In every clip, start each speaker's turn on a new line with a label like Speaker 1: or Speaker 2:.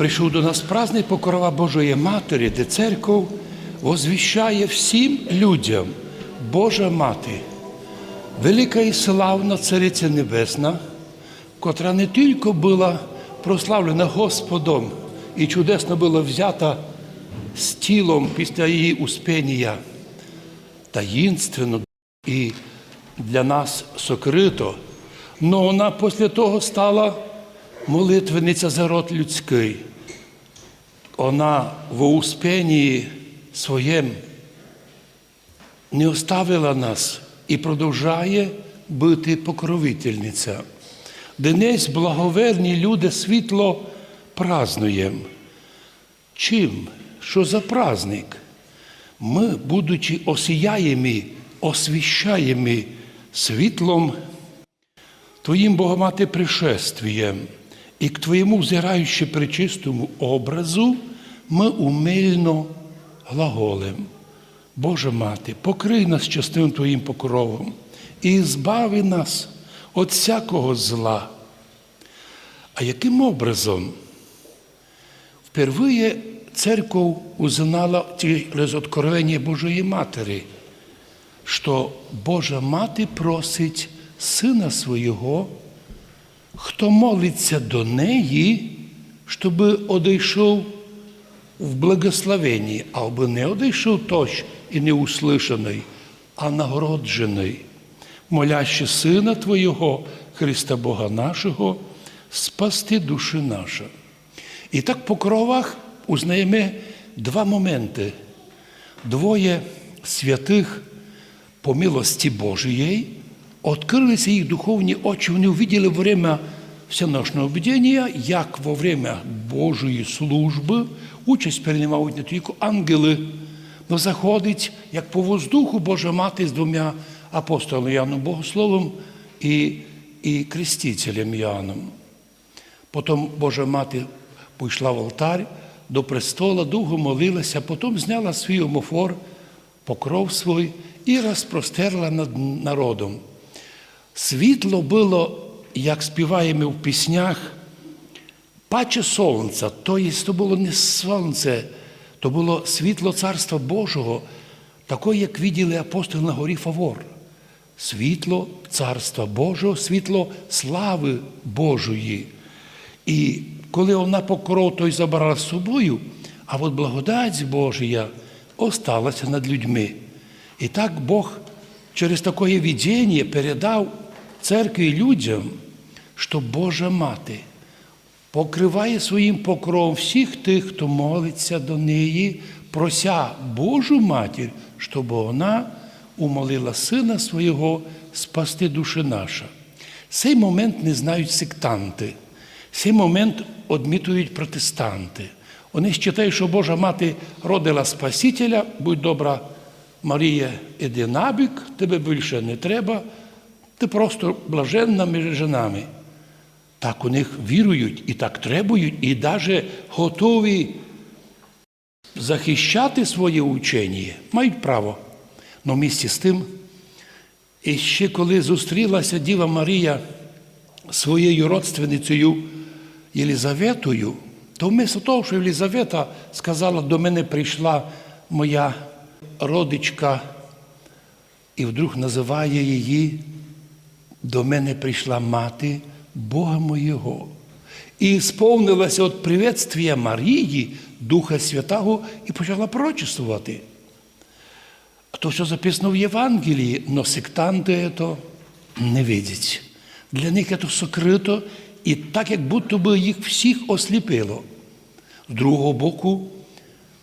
Speaker 1: прийшов до нас праздник Покрова Божої Матері, де церков возвіщає всім людям Божа Мати, велика і славна Цариця Небесна, котра не тільки була прославлена Господом і чудесно була взята з тілом після її успіння, таїнственно і для нас сокрито, но вона після того стала молитвениця за род людський. Вона в успінні своєм не оставила нас і продовжує бути покровительниця. Денесь благоверні люди світло празнуєм. Чим? Що за праздник? Ми, будучи осіяємі, освіщаємі світлом Твоїм Богомати пришествієм, і к Твоєму взираючи причистому образу, ми умильно глаголем. Боже Мати, покрий нас частиним Твоїм покровом і збави нас від всякого зла. А яким образом? Впервые церковь узнала через откровение Божої Матері, що Божа Мати просить Сина Свого, хто молиться до неї, щоб одійшов в благословенні, або не одійшов точ і не услышаний, а нагороджений, моляще Сина Твоєго, Христа Бога нашого, спасти душі наші. І так по кровах узнаємо два моменти. Двоє святих по милості Божией відкрилися їх духовні очі, вони увидели во время всеношного бдіння, як во время Божої служби участь приймають не тільки ангели, але заходить, як по воздуху Божа Мати з двома апостолами Яном Богословом і, і крестителем Яном. Потім Божа Мати пішла в алтарь до престола, довго молилася, потім зняла свій омофор, покров свій і розпростерла над народом. Світло було, як співаємо в піснях, паче сонця, то то було не сонце, то було світло Царства Божого, таке, як виділи апостоли на горі Фавор. Світло Царства Божого, світло слави Божої. І коли вона покров той забрала з собою, а от благодать Божія осталася над людьми. І так Бог через таке видіння передав церкві людям, що Божа Мати покриває своїм покровом всіх тих, хто молиться до неї, прося Божу матір, щоб вона умолила Сина Свого спасти душі наша. Цей момент не знають сектанти. Цей момент одмітують протестанти. Вони вважають, що Божа мати родила Спасителя, будь добра, Марія, іди набік, тебе більше не треба, ти просто блаженна між жінами. Так у них вірують і так требують, і навіть готові захищати своє учення, мають право. Но в місті з тим, і ще коли зустрілася Діва Марія своєю родственницею Єлізаветою, то вместо того, що Єлізавета сказала, до мене прийшла моя родичка, і вдруг називає її, до мене прийшла мати Бога моєго. І сповнилася від приветствия Марії, Духа Святого, і почала пророчествувати. То, що записано в Євангелії, но сектанти це не видять. Для них це сокрито, і так, як будто би їх всіх осліпило. З другого боку,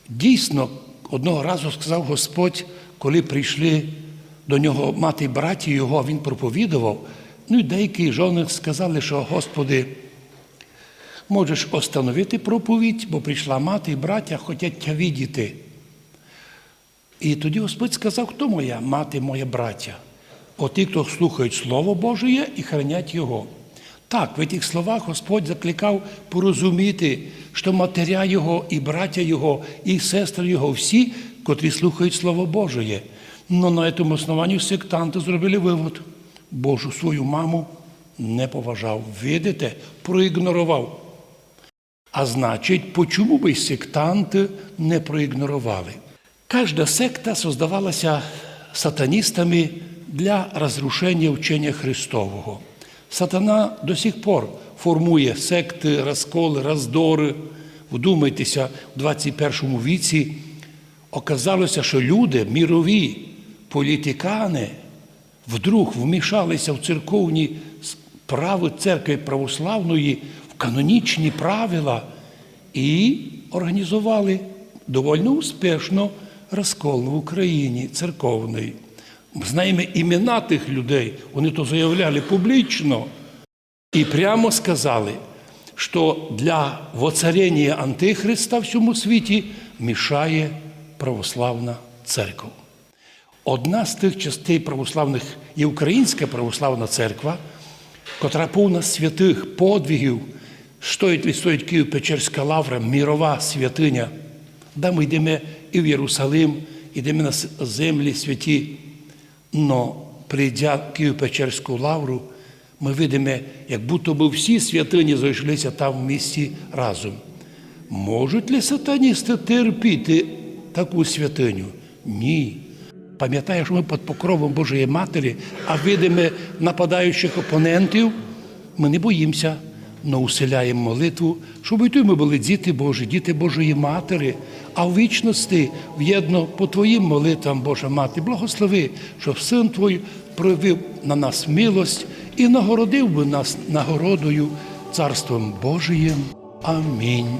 Speaker 1: дійсно, одного разу сказав Господь, коли прийшли до нього мати і браті його, він проповідував. Ну і деякі жони сказали, що Господи, можеш остановити проповідь, бо прийшла мати і браття, хочуть тя видіти. І тоді Господь сказав, хто моя мати, моя браття? Оті, хто слухають Слово Божє і хранять Його. Так, в цих словах Господь закликав порозуміти, що матеря Його, і браття Його, і сестри Його, всі, котрі слухають Слово Божє. Но на цьому основанні сектанти зробили вивод. Божу свою маму не поважав. Видите, проігнорував. А значить, почому би сектанти не проігнорували? Кожна секта создавалася сатаністами для розрушення вчення Христового. Сатана до сих пор формує секти, розколи, роздори. Вдумайтеся, в 21 віці оказалося, що люди, мірові політикани, вдруг вмішалися в церковні справи церкви православної, в канонічні правила і організували доволі успішно розкол в Україні церковний. Знаємо імена тих людей, вони то заявляли публічно і прямо сказали, що для воцарення Антихриста в цьому світі мішає православна церква. Одна з тих частей православних є Українська православна церква, котра повна святих подвигів, стоїть ли стоїть Київ-Печерська лавра, мірова святиня, де ми йдемо і в Єрусалим, йдемо на землі святі. Но прийдя в Київ-Печерську лавру, ми видимо, як будто би всі святині зайшлися там в місті разом. Можуть ли сатаністи терпіти таку святиню? Ні. Пам'ятаєш, ми під покровом Божої Матері, а видимо нападаючих опонентів, ми не боїмося, але усиляємо молитву, щоб і тут ми були діти Божі, діти Божої Матері, а в вічності в'єдно по Твоїм молитвам, Божа Мати, благослови, щоб син Твій проявив на нас милость і нагородив би нас нагородою Царством Божиїм. Амінь.